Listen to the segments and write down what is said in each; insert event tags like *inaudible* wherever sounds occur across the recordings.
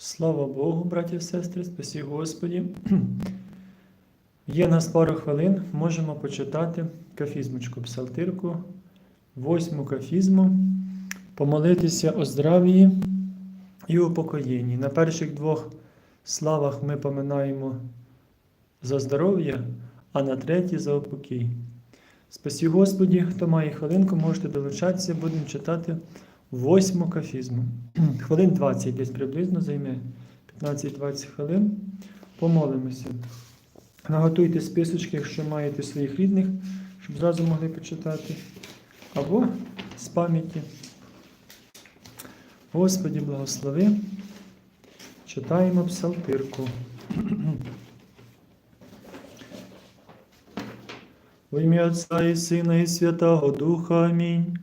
Слава Богу, браті і сестри, спасі Господі. *clears throat* Є нас пару хвилин, можемо почитати кафізмочку, псалтирку, восьму кафізму, помолитися о здрав'ї і упокоєнні. На перших двох славах ми поминаємо за здоров'я, а на третій за упокій. Спасі Господі, хто має хвилинку, можете долучатися, будемо читати восьму кафізму. *clears throat* Хвилин 20 десь приблизно займе 15-20 хвилин. Помолимося. Наготуйте списочки, якщо маєте своїх рідних, щоб зразу могли почитати. Або з пам'яті. Господі благослови. Читаємо псалтирку. *clears throat* Во ім'я Отця і Сина, і Святого Духа. Амінь.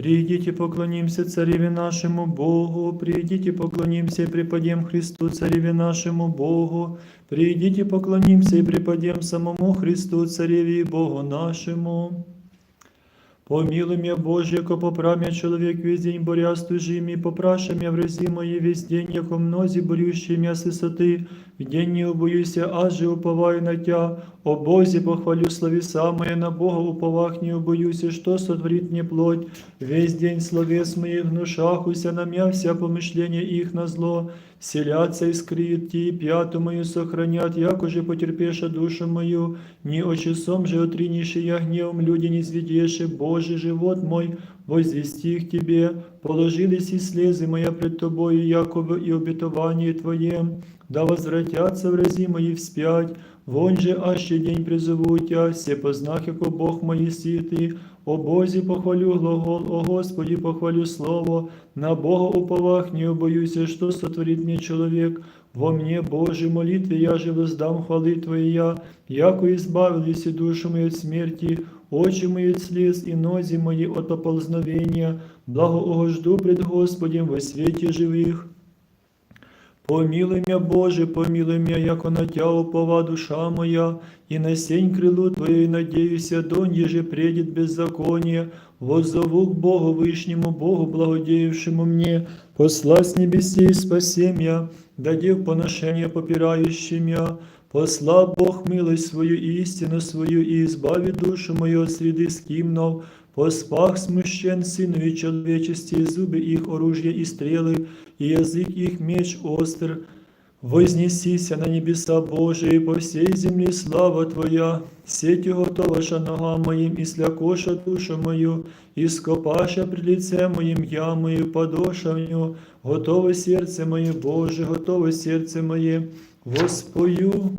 Придите, поклонимся Цареве нашему Богу, придите, поклонимся и преподем Христу, Цареве нашему Богу, придите, поклонимся и преподем самому Христу, Цареве и Богу нашему. Помилуй Боже, яко поправ меня человек весь день борястужи ми, попраши меня врази мои весь день, яко мнози борющие меня с высоты, в день не убоюся, аж уповаю на Тя, о Бозе похвалю словеса моя, на Бога уповах не убоюся, что сотворит мне плоть, весь день словес моих гнушахуся, на меня вся помышления их на зло, селятся и скрыти, пяту мою сохранят, як уже потерпеша душу мою, ни о часом же отриниши я гневом люди не зведеши, Боже, живот мой, возвести к Тебе, положились и слезы моя пред Тобою, яково и обетование Твое, да возвратятся врази мои вспять, вон же аще день призову Тя, все познах, яко Бог мои святый, о Бозі похвалю глагол, о Господі похвалю слово, на Бога уповах не убоюся, что сотворит мне человек, во мне, Боже, молитве я же воздам хвалы Твоя, яко избавились и душу мою от смерти, очи мои от слез и нози мои от поползновения, благоугожду пред Господем во свете живых. Помилуй меня, Боже, помилуй меня, яко на Тя упова душа моя, и на сень крылу Твоей надеюся, донь же предет беззаконие, воззову к Богу Вышнему, Богу благодеявшему мне, посла с небесей спаси меня, дадив поношение попирающим я, посла Бог милость свою и истину свою, и избави душу мою от среды скимнов, Поспах смущен сынові человечести, и зубы их оружие и стрелы, и язык их меч остр. Вознесися на небеса Божии, по всей земле слава Твоя, сетью готоваша ногам моим, и слякоша душу мою, и скопаша пред лицем моим ямою, подошавню, готово сердце мое, Боже, готово сердце мое, воспою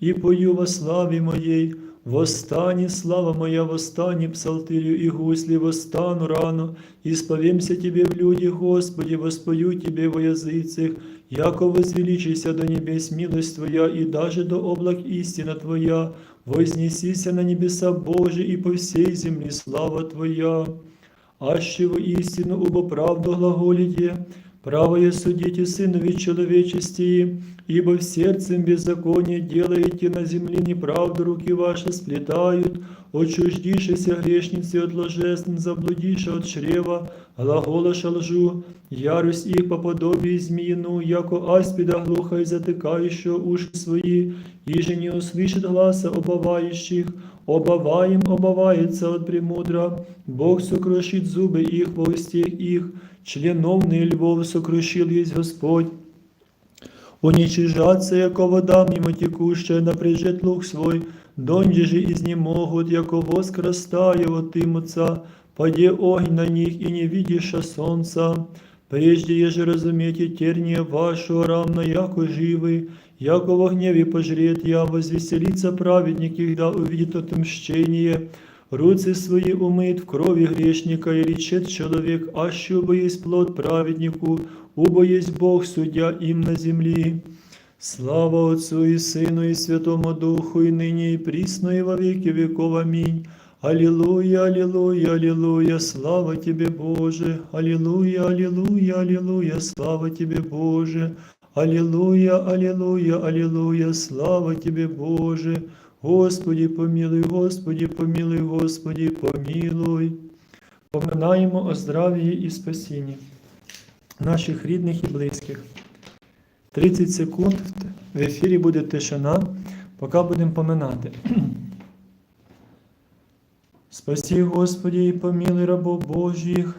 и пою во славе моей, Восстань, слава моя, восстань, псалтырю и гусли, восстану рано, исповемся Тебе в люди, Господи, воспою Тебе во языцах, яко возвеличися до небес милость Твоя, и даже до облак истина Твоя, вознесися на небеса Божии, и по всей земле слава Твоя. Аще во истину, убо правду глаголите, правое судите сынове человечести, ибо в сердцем беззаконие делаете на земле неправду, руки ваши сплетают, отчуждишися грешницы от ложестн, заблудиша от чрева, глаголаша лжу, ярость их по подобию змеину, яко аспида глухо и затыкающего уши свои, и же не услышит гласа обывающих, обываем обывается от премудра, Бог сокрушит зубы их во устех их, членовный львов сокрушил есть Господь, уничижаться, яко вода мимо текущая, напряжет лук свой, донде же изнемогут, яко воск растая от имуца, поде огонь на них, и не видишь солнца. Прежде еже разумейте терния вашу, равно яко живы, яко в гневе пожрет я, возвеселится праведник, когда увидит отмщение, руцы свои умыет в крови грешника, и речет человек, аще убо есть плод праведнику, убо есть Бог, судья им на земле. Слава Отцу и Сыну и Святому Духу, и ныне и присно, и во веки веков. Аминь. Аллилуйя, аллилуйя, аллилуйя, слава Тебе, Боже. Аллилуйя, аллилуйя, аллилуйя, слава Тебе, Боже. Аллилуйя, аллилуйя, аллилуйя, слава Тебе, Боже. Господи, помилуй, Господи, помилуй, Господи, помилуй. Поминаємо о здрав'ї і спасінні наших рідних і близьких. 30 секунд в ефірі буде тишина, поки будемо поминати. *clears throat* Спаси, Господи, і помилуй рабов Божих.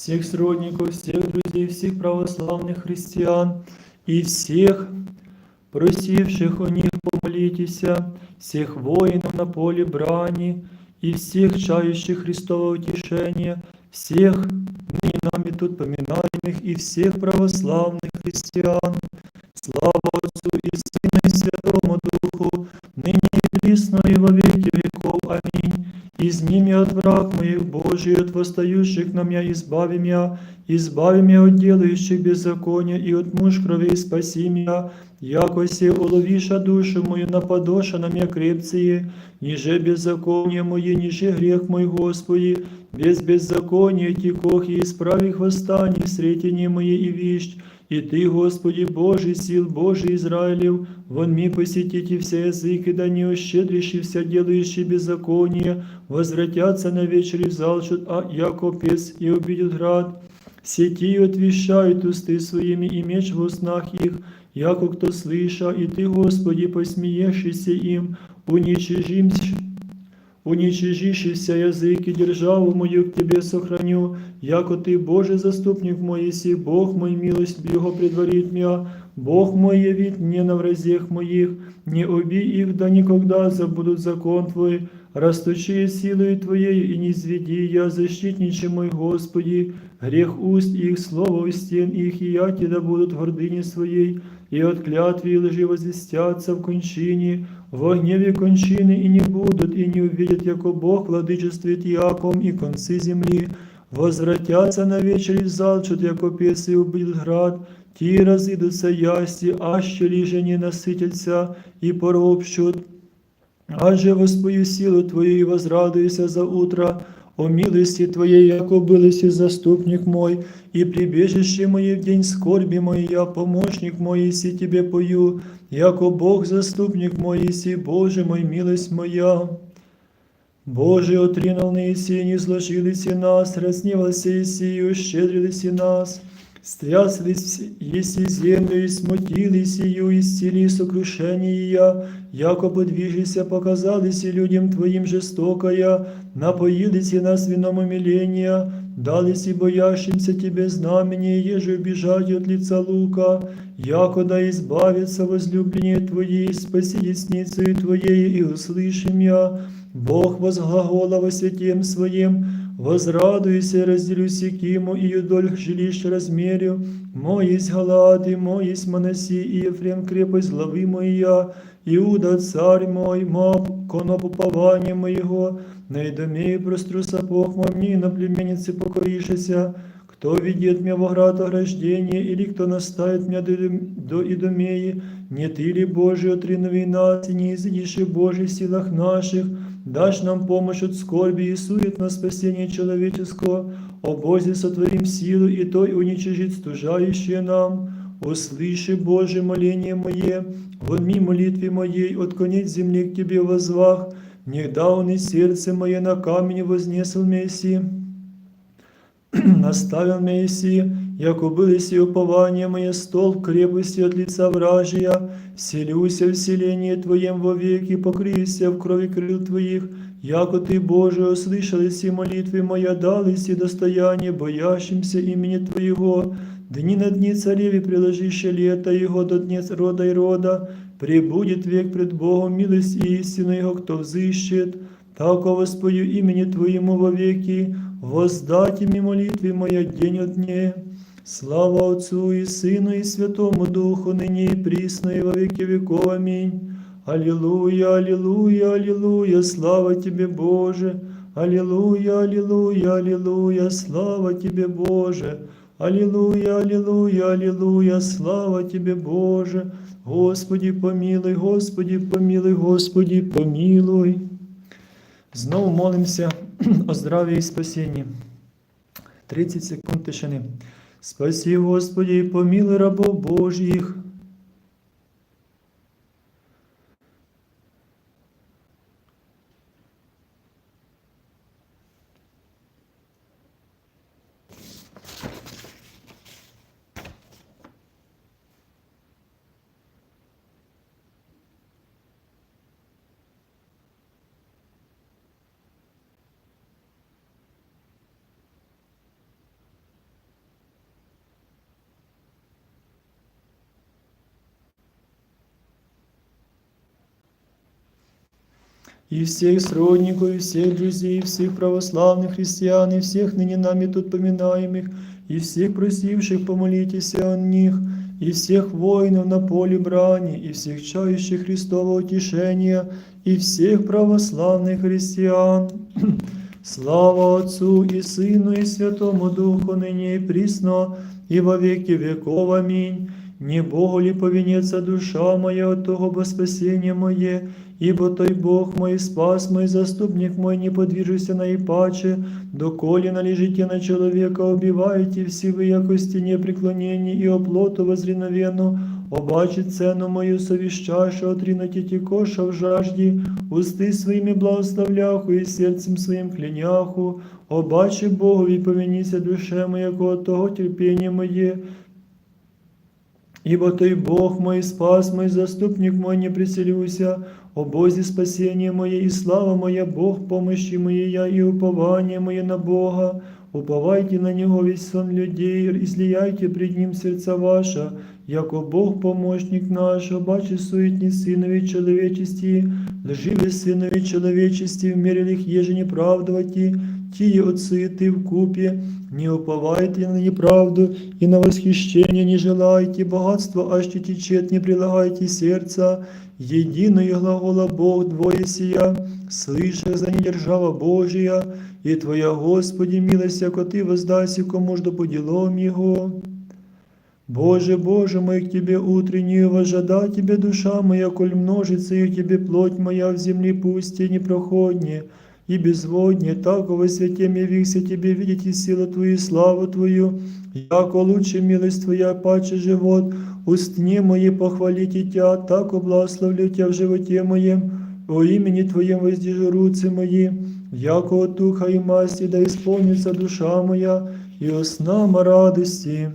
всех сродников, всех друзей, всех православных христиан и всех просивших о них помолитесь, всех воинов на поле брани и всех чающих Христова утешения, всех ныне нами тут поминаемых и всех православных христиан. Слава Отцу и Сыну и Святому Духу, ныне и присно и во веки веков. Аминь. Изми меня от враг моих Божий, от восстающих на меня избави меня, избави меня от делающих беззакония, и от муж крови спаси меня, якоси уловиша душу мою, нападоша на меня крепцие, ниже беззаконие мое, ниже грех мой, Господи, без беззакония текох и исправи их восстание, сретение мои и вещь, и Ты, Господи, Божий, сил Божий Израилев, вон ми посетите все языки, да не ощедришь вся делающие беззаконие, возвратятся на вечер и взалчут, а яко пес и обидят град. Сети отвещают усты своими, и меч в устнах их, яко кто слыша, и Ты, Господи, посмеешься им, уничижимся уничижившийся язык и державу мою к Тебе сохраню, яко Ты, Божий заступник мой, еси, Бог мой, милость Его предварит меня, Бог мой явит мне на вразех моих, не уби их, да никогда забудут закон Твой, растучи силою Твоею и не изведи я, защитниче мой Господи, грех уст их, слово у стен их, и яки да будут в гордыне своей, и от клятвы и лжи возвестятся в кончине, во гневе кончины и не будут, и не увидят, яко Бог владычествует Яком и концы земли, возвратятся на вечер и залчут, яко песы убьют град, ті разидутся ясти, аще лиже не насытятся и поробщут, аже воспою силу Твою и возрадуйся за утро, о милости Твоей, яко былися заступник мой, и прибежище мое в день скорби мой, я помощник мой, если Тебе пою, яко Бог заступник мой, если Боже мой, милость моя. Боже, отринул на Иси, не сложились и нас, разневался Иси, и ущедрились и нас. Стряслись, еси землю, и смутились ее, исцели сокрушение я, яко подвижися, показались и людям Твоим жестокая, напоились и нас вином умиления, дались и боящимся Тебе знамение, еже убежать от лица лука, яко да избавится возлюбленные Твои, спаси десницею Твоей, и услышим я, Бог возглагола во святем Своем, Возрадуйся, разделюсь Киму и юдоль жилищ размерю, моїсь Галати, моїсь Манасі, і Єфрем крепость глави моя, Иуда, царь мой, мав конопупование моего, наидомею простру сапог мамни, на племяннице покоришися, кто ведет меня во град ограждения, или кто наставит меня до, до Идомеи, не ты ли, Божий, отриновей нас, и не изидишь Божий в силах наших, дашь нам помощь от скорби и сует на спасение человеческого, о Бозе сотворим силу, и той уничижить стужающие нам. Услыши, Боже, моление мое, вон ми молитве моей, от конец земли к Тебе возвах, не дал и сердце мое на камень вознесл Месси. Наставил *clears throat* Месси, яко былись и упование мое стол крепости от лица вражия, селюся в селении Твоем вовеки, покрыйся в крови крыл Твоих, яко Ты, Боже, услышались и молитвы моя дались и достояние боящимся имени Твоего, дни на дни цареве приложище лета Его до днец рода и рода, пребудет век пред Богом милость и истину Его, кто взыщет, тако воспою имени Твоему вовеки, воздайте ми молитве моя день от дне. Слава Отцу и Сыну и Святому Духу, ныне и присно и во веки веков. Аминь. Аллилуйя, аллилуйя, аллилуйя, слава Тебе, Боже. Аллилуйя, аллилуйя, аллилуйя, слава Тебе, Боже. Аллилуйя, аллилуйя, аллилуйя, слава Тебе, Боже. Господи, помилуй, Господи, помилуй, Господи, помилуй. Знову молимося о здраві і спасінні. 30 секунд тишини. Спаси, Господи, помилуй рабов Божьих. и всех сродников, и всех друзей, и всех православных христиан, и всех ныне нами тут поминаемых, и всех просивших помолитесь о них, и всех воинов на поле брани, и всех чающих Христова утешения, и всех православных христиан. *clears throat* Слава Отцу и Сыну и Святому Духу, ныне и присно, и во веки веков. Аминь. Не Богу ли повинется душа моя от того во спасение мое, ибо той Бог мой, спас мой, заступник мой, не подвижуся наипаче, доколе належите на человека, убиваете все вы, яко стене преклонений и оплоту возреновену, обаче цену мою совещаша, отринуте текоша в жажді, усти своїми благословляху і серцем своїм кляняху, обаче Богові повиніся душе моя, того терпіння моє, Ибо Ты Бог мой, спас мой, заступник мой, не приселюся, о Бозі спасение моє і слава моя, Бог помощи моя і упование моє на Бога. Уповайте на Него весь сон людей, излияйте пред Ним сердца ваша, яко Бог помощник наш, обаче суетні сынові человечести, лживі синові человечести, в мире их еже неправдовати, тие от суеты в купе, не уповайте на неправду и на восхищение не желайте, богатство аж течет, не прилагайте сердца, единую глагола Бог двое сия, слышах за недержава Божия, и Твоя, Господи, милость, яко Ты воздайся кому ж до по делам Его. Боже, Боже мой, к Тебе утреннюю вожада Тебе душа моя, коль множится, и к Тебе плоть моя в земле пусте непроходне, и безводне, так во святем явился Тебе видеть и силу Твою, и славу Твою, яко лучше милость Твоя, паче живот, устни мои похвалите Тя, так благословлю Тя в животе моем, о имени Твоем воздержу руцы мои, яко от духа и масти да исполнится душа моя, и оснам радости.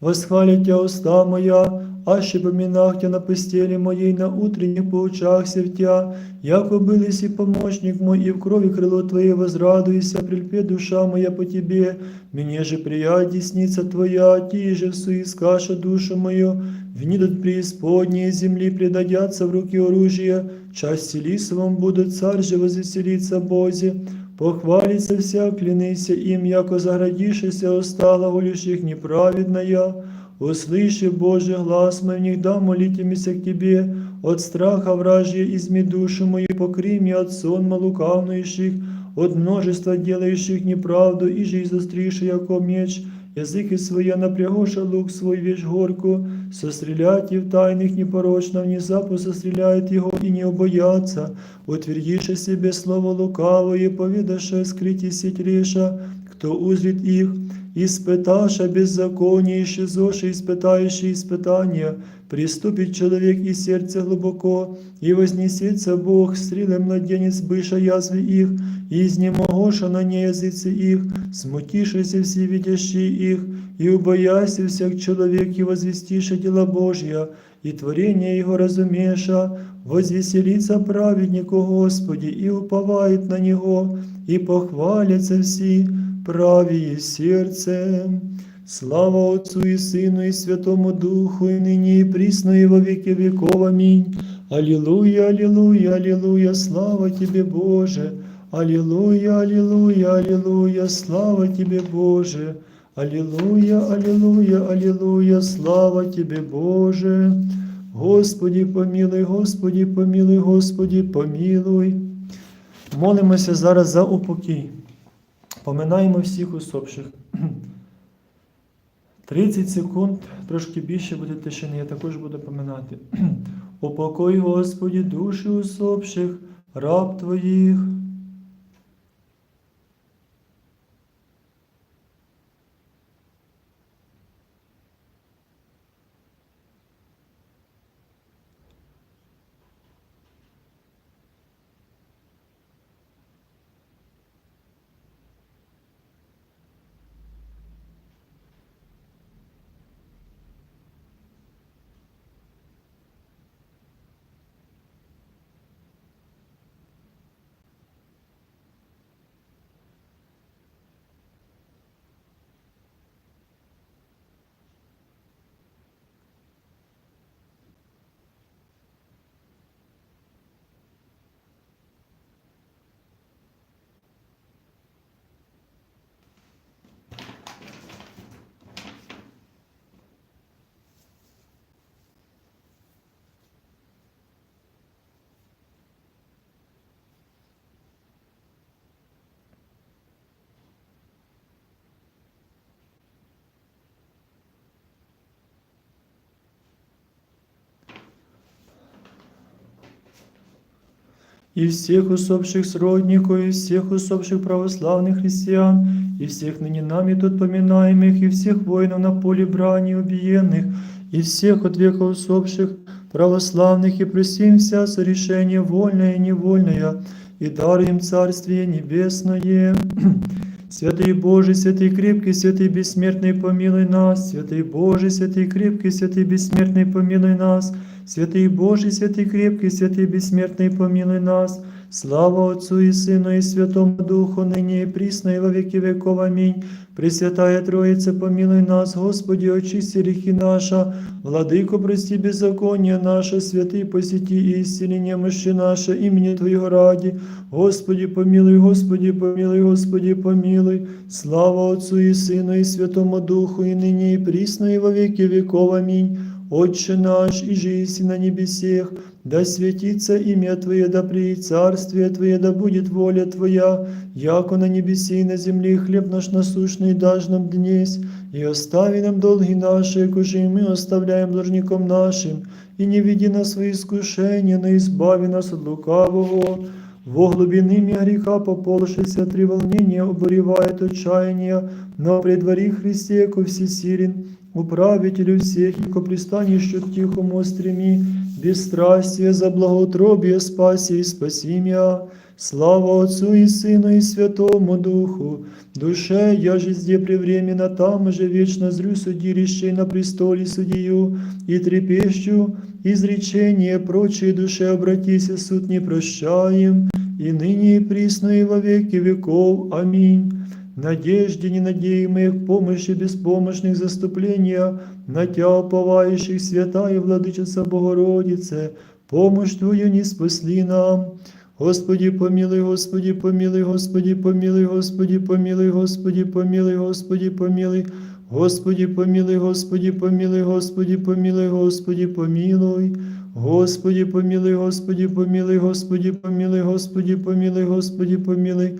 Восхвалит Тя уста моя, аще поминах Тя на постели моей, на утренних поучахся в Тя, яко был и помощник мой, и в крови крыло Твое возрадуйся, прильпе душа моя по Тебе, мне же приять десница Твоя, Ти же суискаша душу мою, внидут преисподние земли, предадятся в руки оружия, части лисовом будут, царь же возвеселится Бозе, Похвалится вся, клянися им, яко заградишися остала, гулишь их неправедная. Услыши, Боже, глаз мой, в них да молитимся к Тебе, от страха вражья изми душу мою, покри мне от сонма лукавнующих, от множества делающих неправду, и же изостриши, яко меч, языки своя напрягоша лук свой вещь горку, сострелять и в тайных непорочно, внезапно состреляет его и не убоятся, утвердишь себе слово лукавое, повидаше скрыти сеть реша, кто узрит их, испыташа беззаконие, исчезоши, испытающий испытания, приступит человек и сердце глубоко, и вознесется Бог, стрелы младенец, быша язвы их, и изнемогоша на не языцы их, смутишися все видящие их, и убояся всяк человек, и возвестиша дела Божья, и творение Его разумеша, возвеселится праведнику Господи, и уповает на Него, и похвалятся все праві серцем. Слава Отцу і Сину, і Святому Духу, і нині, і прісно, і во віки віков. Амінь. Алілуя, алілуя, алілуя, слава Тебе, Боже, Алілуя, алілуя, алілуя, слава Тебе, Боже, Алілуя, алілуя, алілуя, слава Тебе, Боже. Господі помилуй, Господі помілуй, Господі помилуй. Молимося зараз за упокій. Поминаємо всіх усопших. *clears throat* 30 секунд, трошки більше буде тишини, я також буду поминати. *clears throat* Упокой, Господі, душі усопших, раб Твоїх. и всех усопших сродников, и всех усопших православных христиан, и всех ныне нами тут поминаемых, и всех воинов на поле брани убиенных, и всех от века усопших православных, и просим вся сорешение вольное и невольное, и даруем Царствие Небесное. *clears throat* Святий Боже, святий крепкий, святий безсмертний, помилуй нас, святий Боже, святий крепкий, святий безсмертний, помилуй нас, святий Боже, святий крепкий, святий безсмертний, помилуй нас. Слава Отцу і Сину, і Святому Духу, нині, і прісно, і во віки віков. Амінь. Пресвятая Троїце, помілуй нас, Господі, очисти ріхи наша, владико, прості беззаконня наше, святий посіті і ісцілення миші наше, імені Твоєго раді. Господі, помілуй, Господі, помілуй, Господі, помилуй. Слава Отцу і Сину, і Святому Духу, і нині, і прісно, і во віки віков. Амінь. Отче наш, и жизнь на небесех, да святится имя Твое, да приедет царствие Твое, да будет воля Твоя, яко на небеси и на земле хлеб наш насущный дашь нам днесь, и остави нам долги наши, кожи и мы оставляем должником нашим, и не веди нас в искушение, но избави нас от лукавого. Во глубины мя греха пополшися, три волнения обуревает отчаяние, но при дворе Христе, яко всесилен, управителю всех, и ко пристанищу тихому стреми, бесстрастие за благоутробие спаси и спаси. Слава Отцу и Сыну и Святому Духу, душе я же зде превременно, там же вечно зрю судилище на престоле судью, и трепещу, изречение прочей душе обратися, суд не прощаем, и ныне и присно и во веки веков. Аминь Надежде ненадеемых, помощи беспомощных заступления, на Тя уповающих, святая Владычица Богородице, помощь Твою не спасли нам. Господи, помилуй, Господи, помилуй, Господи, помилуй, Господи, помилуй, Господи, помилуй, Господи, помилуй, Господи, помилуй, Господи, помилуй, Господи, помилуй, Господи, помилуй. Господи, помилуй, Господи, помилуй, Господи, помилуй, Господи, помилуй, Господи, помилуй.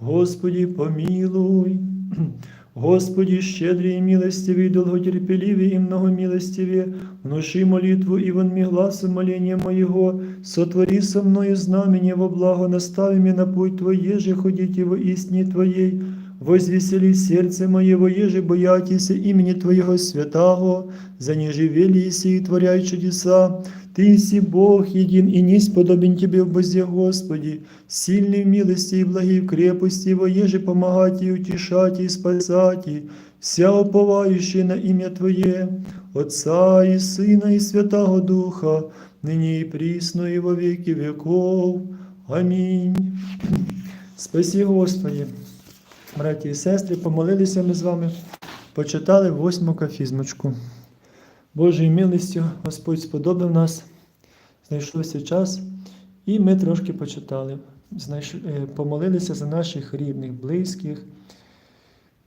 Господи, помилуй. Господи, щедрый и милостивый, долготерпеливый и многомилостивее, внуши молитву и вонми гласом моления моего, сотвори со мною знамение во благо, настави меня на путь Твой, еже ходите во истине Твоей, возвесели сердце мое, во еже боятися имени Твоего святого, занижи си и творяй чудеса, Ты си Бог един и несть подобен Тебе в Бозе Господи, сильный в милости и благи в крепости, во еже помогать и утешать и спасать, и вся уповающая на имя Твое, Отца и Сына и Святого Духа, ныне и присно и во веки веков. Аминь. Спасі Господі, браті і сестри, помолилися ми з вами, почитали восьму кафізмочку. Божою милістю Господь сподобав нас, знайшовся час, і ми трошки почитали. Е, Помолилися за наших рідних, близьких,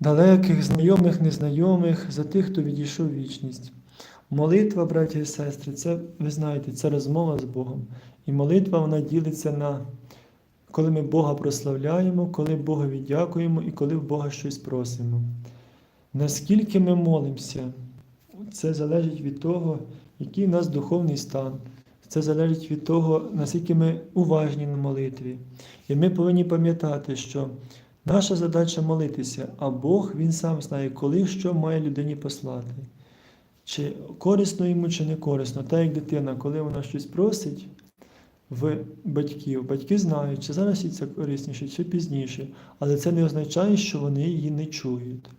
далеких, знайомих, незнайомих, за тих, хто відійшов в вічність. Молитва, браті і сестри, це, ви знаєте, це розмова з Богом. І молитва вона ділиться на коли ми Бога прославляємо, коли Богові дякуємо і коли в Бога щось просимо. Наскільки ми молимося, це залежить від того, який в нас духовний стан. Це залежить від того, наскільки ми уважні на молитві. І ми повинні пам'ятати, що наша задача молитися, а Бог Він сам знає, коли що має людині послати. Чи корисно йому, чи не корисно. Так як дитина, коли вона щось просить в батьків, батьки знають, чи зараз їй це корисніше, чи пізніше, але це не означає, що вони її не чують.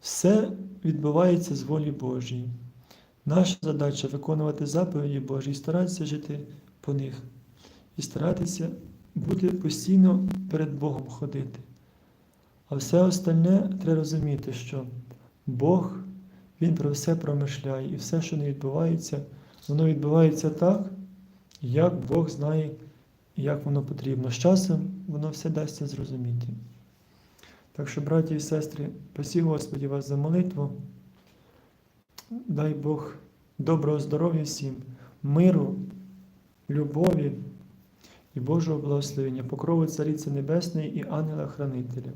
Все відбувається з волі Божої. Наша задача виконувати заповіді Божі і старатися жити по них. І старатися бути постійно перед Богом ходити. А все остальне треба розуміти, що Бог, Він про все промишляє, і все, що не відбувається, воно відбувається так, як Бог знає, як воно потрібно. З часом воно все дасться зрозуміти. Так що, браті і сестри, просі Господі вас за молитву. Дай Бог доброго здоров'я всім, миру, любові і Божого благословення, покрову Цариці Небесної і ангела-хранителя.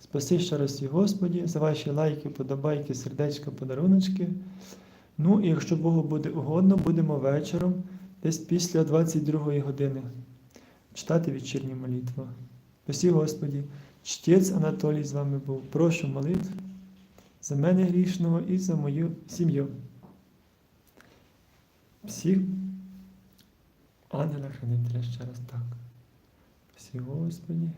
Спаси ще раз і Господі за ваші лайки, подобайки, сердечка, подаруночки. Ну і якщо Богу буде угодно, будемо вечором, десь після 22 години, читати вечірню молитву. Спасі Господі, чтець Анатолій з вами був. Прошу молитв за мене грішного і за мою сім'ю. Всіх ангела хранителя ще раз так. Всі Господі.